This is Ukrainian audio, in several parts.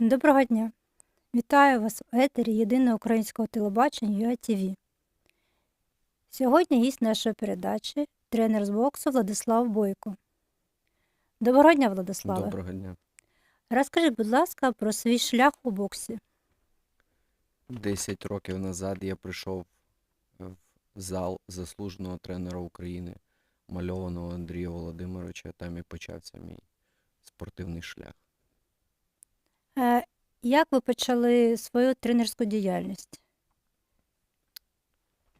Доброго дня! Вітаю вас у етері єдиного українського телебачення ЮАТВ. Сьогодні гість нашої передачі тренер з боксу Владислав Бойко. Доброго дня, Владиславе. Доброго дня. Розкажіть, будь ласка, про свій шлях у боксі. 10 років назад я прийшов в зал заслуженого тренера України, мальованого Андрія Володимировича. Там і почався мій спортивний шлях. Е, Як ви почали свою тренерську діяльність?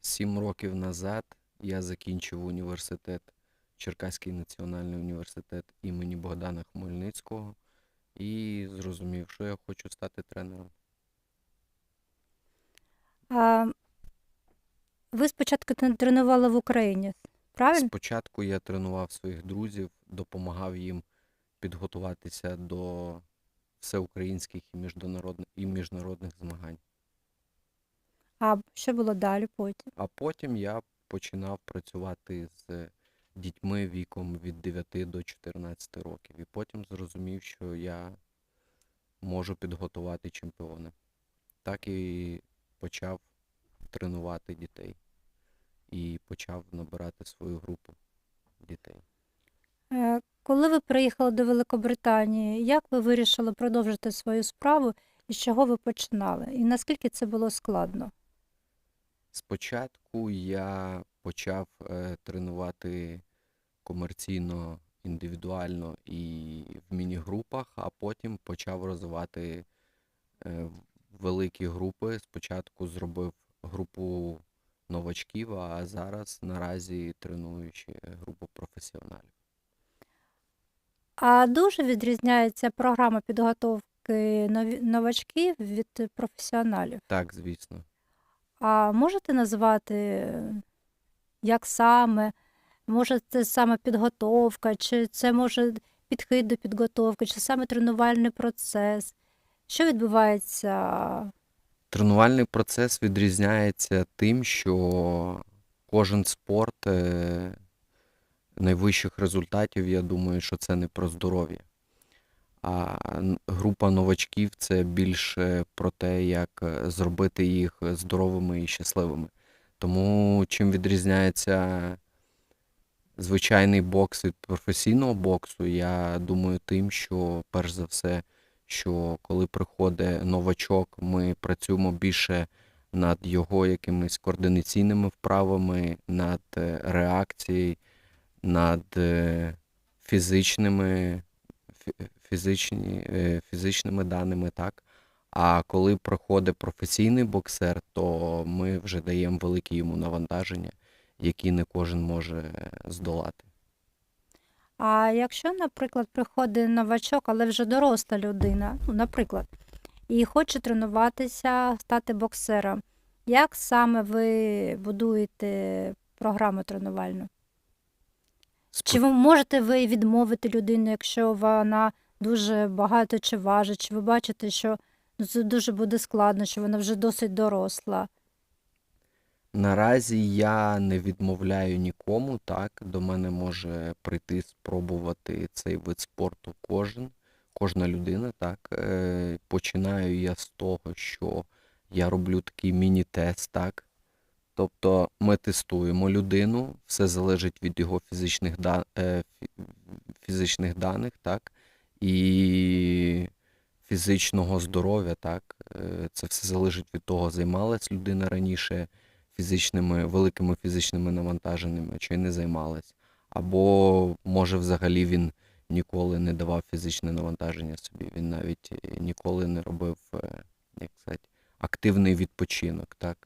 Сім років назад я закінчив університет, Черкаський національний університет імені Богдана Хмельницького і зрозумів, що я хочу стати тренером. А, ви спочатку тренували в Україні, правильно? Спочатку я тренував своїх друзів, допомагав їм підготуватися до всеукраїнських і міжнародних, і міжнародних змагань. А що було далі потім? А потім я починав працювати з дітьми віком від 9 до 14 років. І потім зрозумів, що я можу підготувати чемпіона. Так і почав тренувати дітей. І почав набирати свою групу дітей. Коли ви приїхали до Великобританії, як ви вирішили продовжити свою справу і з чого ви починали? І наскільки це було складно? Спочатку я почав е, тренувати комерційно, індивідуально і в міні-групах, а потім почав розвивати е, великі групи. Спочатку зробив групу новачків, а зараз наразі треную ще групу професіоналів. А дуже відрізняється програма підготовки новачків від професіоналів. Так, звісно. А можете назвати, як саме? Може, це саме підготовка, чи це може підхід до підготовки, чи саме тренувальний процес? Що відбувається? Тренувальний процес відрізняється тим, що кожен спорт е, найвищих результатів, я думаю, що це не про здоров'я. А група новачків це більше про те, як е, зробити їх здоровими і щасливими. Тому чим відрізняється звичайний бокс від професійного боксу, я думаю, тим, що перш за все, що коли приходить новачок, ми працюємо більше над його якимись координаційними вправами, над е, реакцією, над е, фізичними, фізичні, е, фізичними даними, так. А коли приходить професійний боксер, то ми вже даємо велике йому навантаження, які не кожен може здолати. А якщо, наприклад, приходить новачок, але вже доросла людина, ну, наприклад, і хоче тренуватися, стати боксером, як саме ви будуєте програму тренувальну? Чи ви можете ви відмовити людину, якщо вона дуже багато чи важить, чи ви бачите, що ну, це дуже буде складно, що вона вже досить доросла? Наразі я не відмовляю нікому, так. До мене може прийти спробувати цей вид спорту кожен, кожна людина, так. Е, Починаю я з того, що я роблю такий міні-тест, так. Тобто ми тестуємо людину, все залежить від його фізичних, да, е, фізичних даних, так, і фізичного здоров'я, так. Е, Це все залежить від того, займалась людина раніше фізичними, великими фізичними навантаженнями, чи не займалась. Або, може, взагалі він ніколи не давав фізичне навантаження собі, він навіть е, ніколи не робив, як сказати, активний відпочинок, так.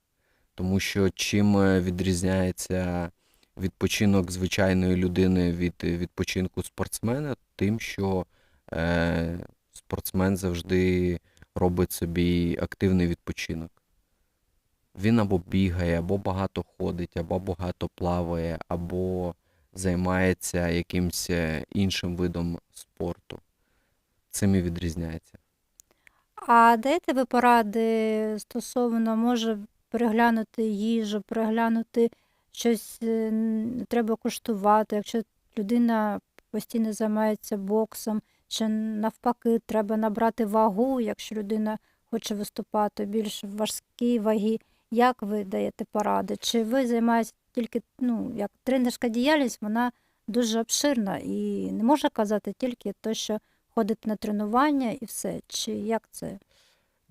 Тому що чим е, відрізняється відпочинок звичайної людини від відпочинку спортсмена, тим, що е, спортсмен завжди робить собі активний відпочинок. Він або бігає, або багато ходить, або багато плаває, або займається якимось е, іншим видом спорту. Цим і відрізняється. А даєте ви поради стосовно, може, переглянути їжу, переглянути щось е, треба куштувати, якщо людина постійно займається боксом, чи навпаки, треба набрати вагу, якщо людина хоче виступати більш в важкій вагі. Як ви даєте поради? Чи ви займаєтесь тільки, ну, як тренерська діяльність, вона дуже обширна і не можна казати тільки те, що ходить на тренування і все. Чи як це?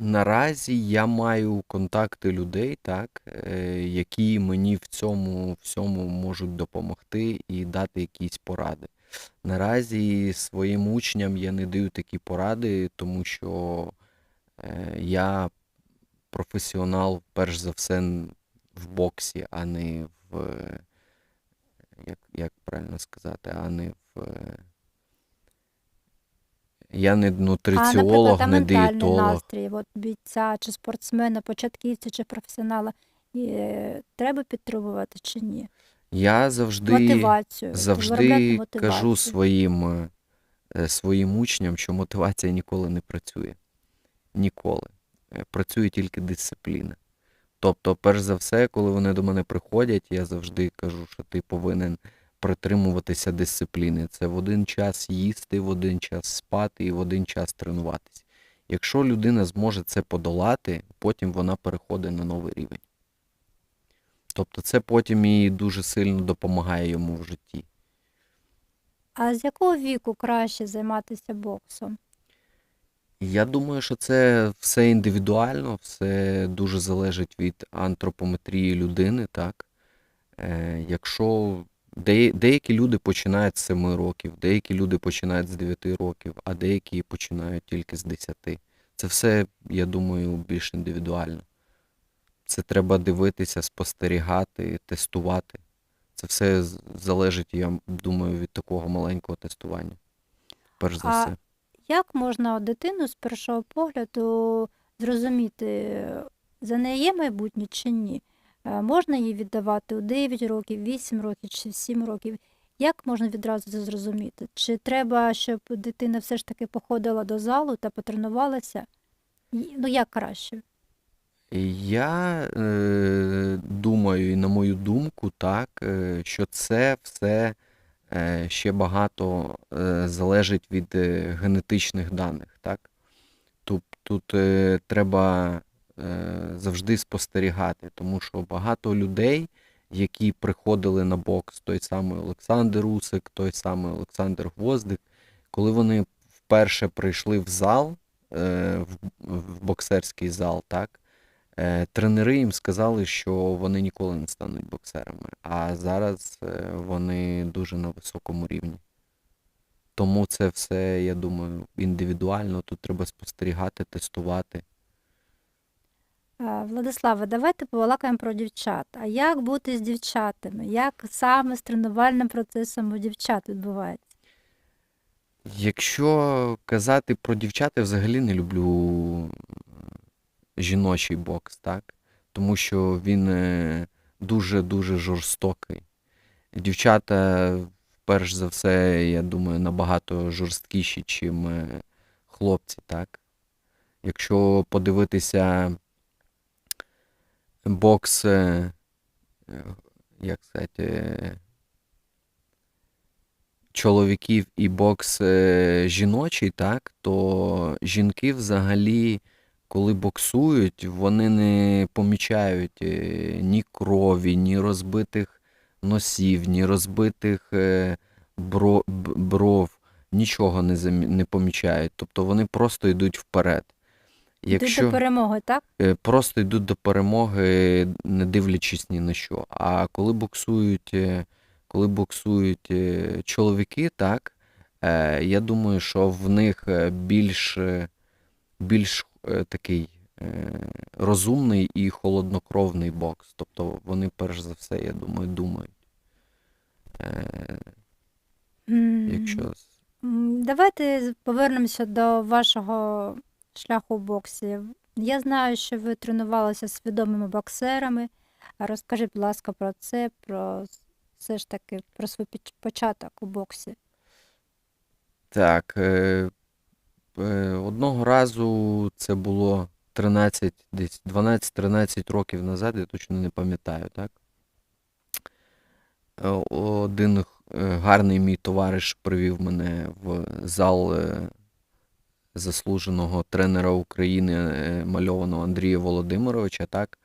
Наразі я маю контакти людей, так, е, які мені в цьому всьому можуть допомогти і дати якісь поради. Наразі своїм учням я не даю такі поради, тому що е, я професіонал, перш за все, в боксі, а не в, як, як правильно сказати, а не в. Е, Я не нутриціолог, а не дієтолог. настрій от бійця чи спортсмена, початківця чи професіонала, е, треба підтримувати чи ні? Я завжди, Мотивацію, завжди кажу своїм, е, своїм учням, що мотивація ніколи не працює. Ніколи. Е, Працює тільки дисципліна. Тобто, перш за все, коли вони до мене приходять, я завжди кажу, що ти повинен притримуватися дисципліни. Це в один час їсти, в один час спати і в один час тренуватися. Якщо людина зможе це подолати, потім вона переходить на новий рівень. Тобто це потім і дуже сильно допомагає йому в житті. А з якого віку краще займатися боксом? Я думаю, що це все індивідуально, все дуже залежить від антропометрії людини, так? Е, якщо деякі люди починають з 7 років, деякі люди починають з 9 років, а деякі починають тільки з 10. Це все, я думаю, більш індивідуально. Це треба дивитися, спостерігати, тестувати. Це все залежить, я думаю, від такого маленького тестування. Перш за А все. як можна дитину з першого погляду зрозуміти, за нею є майбутнє чи ні? Е, Можна її віддавати у 9 років, 8 років чи 7 років? Як можна відразу це зрозуміти? Чи треба, щоб дитина все ж таки походила до залу та потренувалася? Ну, як краще? Я е, думаю, і на мою думку, так, е, що це все е, ще багато е, залежить від е, генетичних даних, так? Тут, тут е, треба завжди спостерігати, тому що багато людей, які приходили на бокс, той самий Олександр Усик, той самий Олександр Гвоздик, коли вони вперше прийшли в зал, е, в, боксерський зал, так? Е, Тренери їм сказали, що вони ніколи не стануть боксерами, а зараз е, вони дуже на високому рівні. Тому це все, я думаю, індивідуально. Тут треба спостерігати, тестувати. Е, Владиславе, давайте побалакаємо про дівчат. А як бути з дівчатами? Як саме з тренувальним процесом у дівчат відбувається? Якщо казати про дівчат, я взагалі не люблю жіночий бокс, так? Тому що він е, дуже-дуже жорстокий. Дівчата, перш за все, я думаю, набагато жорсткіші, чим е, хлопці, так? Якщо подивитися бокс, е, як сказати, чоловіків і бокс жіночий, так, то жінки взагалі, коли боксують, вони не помічають е, ні крові, ні розбитих носів, ні розбитих е, бро, бров, нічого не помічають. Тобто вони просто йдуть вперед. Йдуть до перемоги, так? е, просто йдуть до перемоги, не дивлячись ні на що. А коли боксують, е, коли боксують е, чоловіки, так, я думаю, що в них більш, більш такий розумний і холоднокровний бокс. Тобто вони, перш за все, я думаю, думають. Якщо Давайте повернемося до вашого шляху боксі. Я знаю, що ви тренувалися з відомими боксерами. Розкажіть, будь ласка, про це, про все ж таки про свій початок у боксі. Так, е, е, одного разу це було 13, десь 12-13 років назад, я точно не пам'ятаю, так? Е, Один гарний мій товариш привів мене в зал заслуженого тренера України е, мальованого Андрія Володимировича. Так?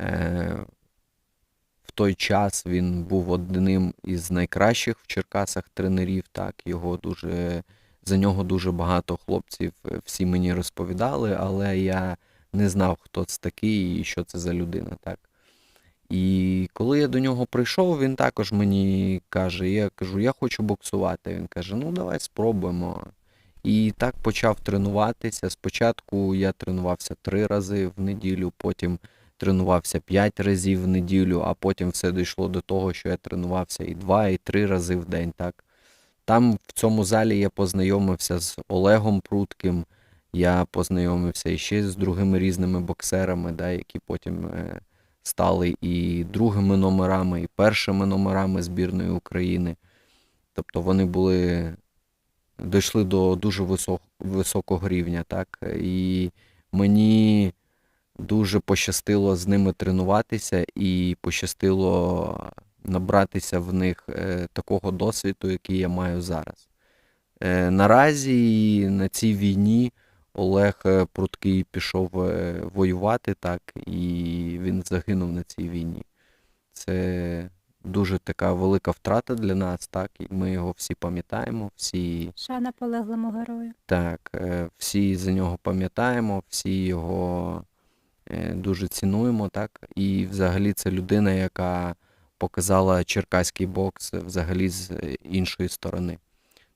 Е, В той час він був одним із найкращих в Черкасах тренерів. Так? Його дуже, за нього дуже багато хлопців е, всі мені розповідали, але я не знав, хто це такий і що це за людина. Так? І коли я до нього прийшов, він також мені каже: я кажу, я хочу боксувати. Він каже: ну давай спробуємо. І так почав тренуватися. Спочатку я тренувався три рази в неділю, потім тренувався п'ять разів в неділю, а потім все дійшло до того, що я тренувався і два, і три рази в день. Так? Там в цьому залі я познайомився з Олегом Прутким, я познайомився іще з другими різними боксерами, да, які потім е, стали і другими номерами, і першими номерами збірної України. Тобто вони були, дійшли до дуже висок, високого рівня, так? І мені дуже пощастило з ними тренуватися і пощастило набратися в них е, такого досвіду, який я маю зараз. Е, наразі на цій війні Олег е, Пруткий пішов воювати, так, і він загинув на цій війні. Це дуже така велика втрата для нас, так, і ми його всі пам'ятаємо, всі Шана полеглому герою. так, е, всі за нього пам'ятаємо, всі його е, дуже цінуємо, так. І взагалі це людина, яка показала черкаський бокс взагалі з е, іншої сторони.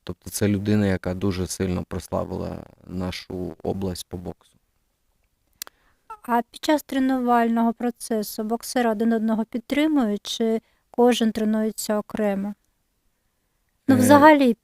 Тобто це людина, яка дуже сильно прославила нашу область по боксу. А під час тренувального процесу боксери один одного підтримують, чи кожен тренується окремо? Ну, Е, взагалі,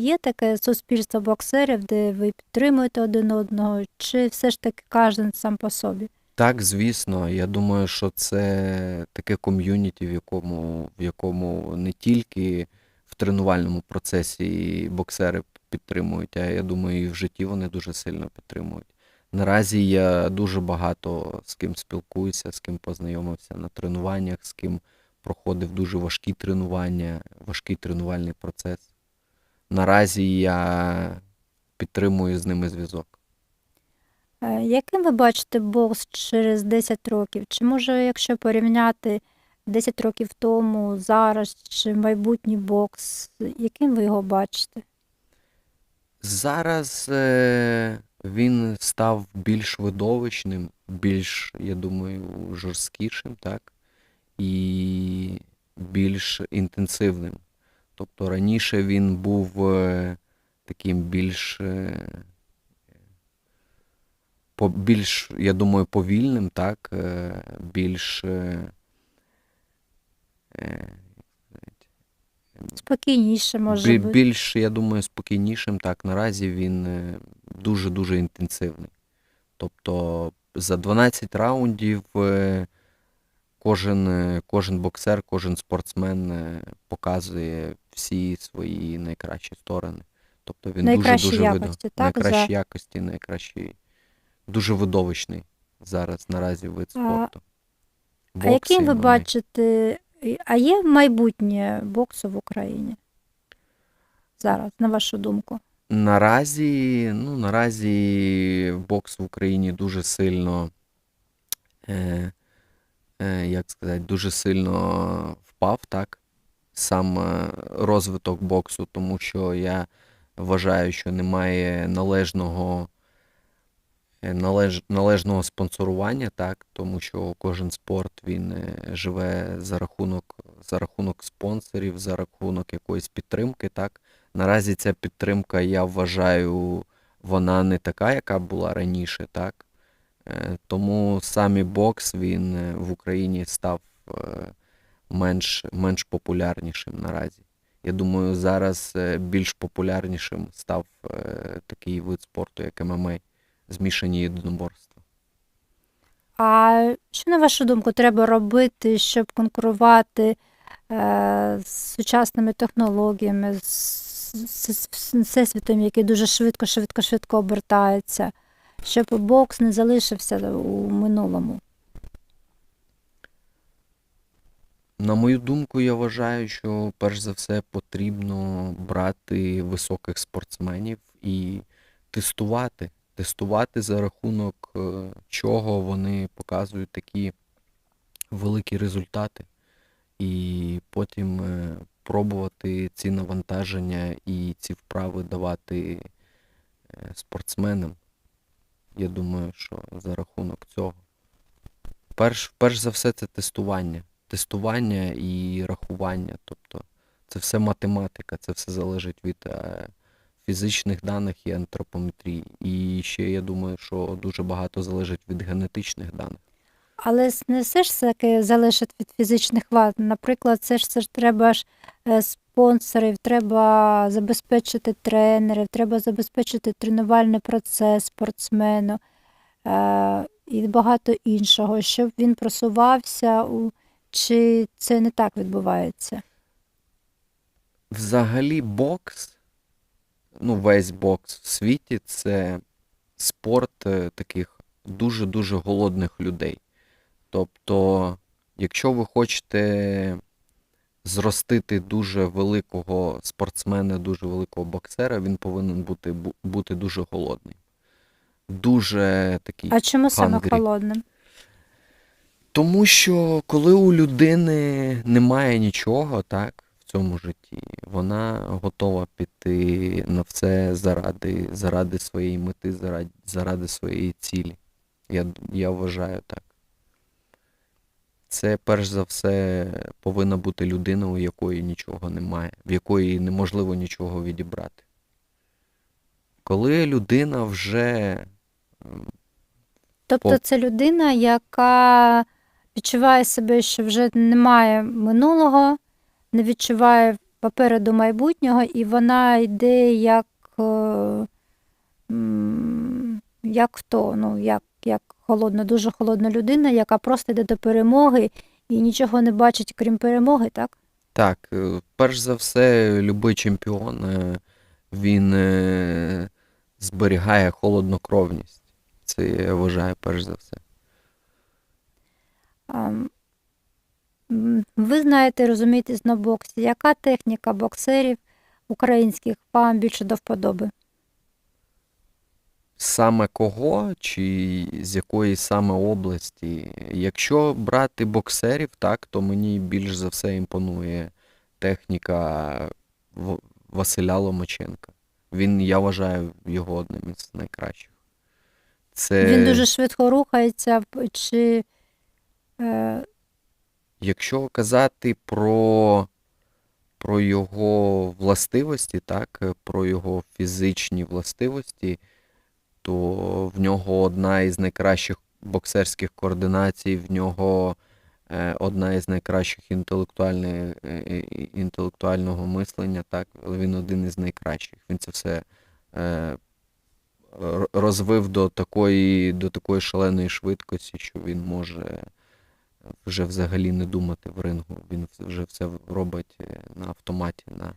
є таке суспільство боксерів, де ви підтримуєте один одного, чи все ж таки кожен сам по собі? Так, звісно, я думаю, що це таке ком'юніті, в якому, в якому не тільки в тренувальному процесі боксери підтримують, а я думаю, і в житті вони дуже сильно підтримують. Наразі я дуже багато з ким спілкуюся, з ким познайомився на тренуваннях, з ким проходив дуже важкі тренування, важкий тренувальний процес. Наразі я підтримую з ними зв'язок. Е, Яким ви бачите бокс через 10 років? Чи може, якщо порівняти 10 років тому, зараз, чи майбутній бокс, яким ви його бачите? Зараз е, він став більш видовищним, більш, я думаю, жорсткішим, так? І більш інтенсивним. Тобто раніше він був е, таким більш, е, більш, я думаю, повільним, так? Е, більш Спокійніше може бути. Більш, я думаю, спокійнішим. Так, наразі він дуже-дуже інтенсивний. Тобто за 12 раундів кожен, е, кожен боксер, кожен спортсмен е, показує всі свої найкращі сторони. Тобто він Найкращі дуже-дуже видов... якості, так, найкращі за- якості, найкращі, дуже видовищний зараз наразі вид А- спорту. А Бокс яким ви бачите, а є майбутнє боксу в Україні? Зараз, на вашу думку. Наразі, ну, наразі бокс в Україні дуже сильно, е, як сказати, дуже сильно впав, так? Сам е, розвиток боксу, тому що я вважаю, що немає належного, е, належ, належного спонсорування, так? Тому що кожен спорт він е, живе за рахунок, за рахунок спонсорів, за рахунок якоїсь підтримки, так? Наразі ця підтримка, я вважаю, вона не така, яка була раніше, так? Е, Тому саме бокс він е, в Україні став е, менш, менш популярнішим наразі. Я думаю, зараз більш популярнішим став такий вид спорту, як ММА, змішані єдиноборства. А що, на вашу думку, треба робити, щоб конкурувати з сучасними технологіями, з всесвітом, який дуже швидко, швидко, швидко обертається, щоб бокс не залишився у минулому? На мою думку, я вважаю, що перш за все потрібно брати високих спортсменів і тестувати. Тестувати за рахунок е, чого вони показують такі великі результати. І потім е, пробувати ці навантаження і ці вправи давати е, спортсменам. Я думаю, що за рахунок цього. Перш, перш за все, це тестування. Тестування і рахування. Тобто це все математика, це все залежить від е, фізичних даних і антропометрії. І ще я думаю, що дуже багато залежить від генетичних даних. Але не все ж таки залежить від фізичних вад. Наприклад, це ж, це ж треба ж спонсорів, треба забезпечити тренерів, треба забезпечити тренувальний процес спортсмену е, і багато іншого, щоб він просувався, чи це не так відбувається? Взагалі бокс, ну весь бокс в світі це спорт е, таких дуже-дуже голодних людей. Тобто, якщо ви хочете зростити дуже великого спортсмена, дуже великого боксера, він повинен бути, бу- бути дуже голодний. Дуже такий. А чому саме холодним? Тому що коли у людини немає нічого, так, в цьому житті, вона готова піти на все заради, заради своєї мети, заради, заради своєї цілі. Я, я вважаю так. Це перш за все повинна бути людина, у якої нічого немає, в якої неможливо нічого відібрати. Коли людина вже Тобто це людина, яка відчуває себе, що вже немає минулого, не відчуває попереду майбутнього, і вона йде як, е, м, як хто, ну, як, як холодна, дуже холодна людина, яка просто йде до перемоги і нічого не бачить, крім перемоги, так? Так, е, перш за все, любий чемпіон, е, він е, зберігає холоднокровність. Це я вважаю перш за все. Ви знаєте, розумієтесь на боксі. Яка техніка боксерів українських вам більше до вподоби? Саме кого чи з якої саме області? Якщо брати боксерів, так, то мені більш за все імпонує техніка Василя Ломаченка. Він, я вважаю, його одним із найкращих. Це... Він дуже швидко рухається, чи е, Якщо казати про, про його властивості, так, про його фізичні властивості, то в нього одна із найкращих боксерських координацій, в нього е, одна із найкращих е, е, інтелектуального мислення, так, він один із найкращих. Він це все розвив до такої, до такої шаленої швидкості, що він може вже взагалі не думати в рингу. Він вже все робить на автоматі. На...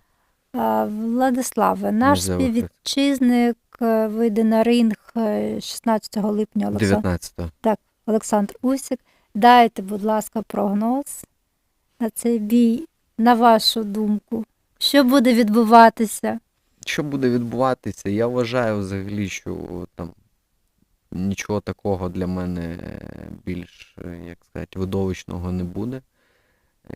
Владиславе, наш співвітчизник е, вийде на ринг е, 16 липня Олександр, 19-го. Олександр Усік. Дайте, будь ласка, прогноз на цей бій, на вашу думку. Що буде відбуватися? Що буде відбуватися? Я вважаю взагалі, що там нічого такого для мене е, більш, е, як сказати, видовищного не буде.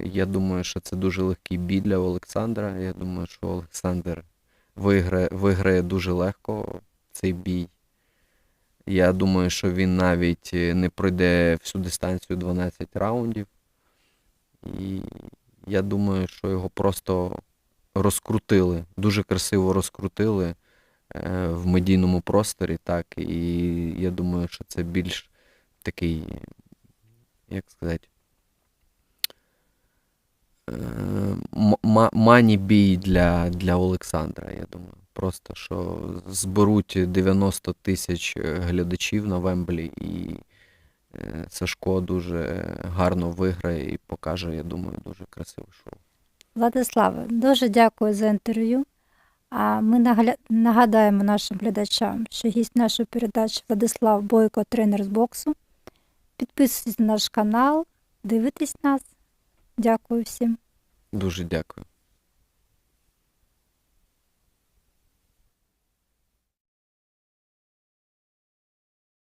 Я думаю, що це дуже легкий бій для Олександра. Я думаю, що Олександр виграє, виграє дуже легко цей бій. Я думаю, що він навіть е, не пройде всю дистанцію 12 раундів. І я думаю, що його просто розкрутили, дуже красиво розкрутили е, в медійному просторі, так, і я думаю, що це більш такий, як сказати, мані-бій для, для Олександра, я думаю. Просто що зберуть 90 тисяч глядачів на Вемблі і е, Сашко дуже гарно виграє і покаже, я думаю, дуже красиве шоу. Владиславе, дуже дякую за інтерв'ю. А ми нагадаємо нашим глядачам, що гість нашої передачі Владислав Бойко, тренер з боксу. Підписуйтесь на наш канал, дивитесь нас Дякую всім. Дуже дякую.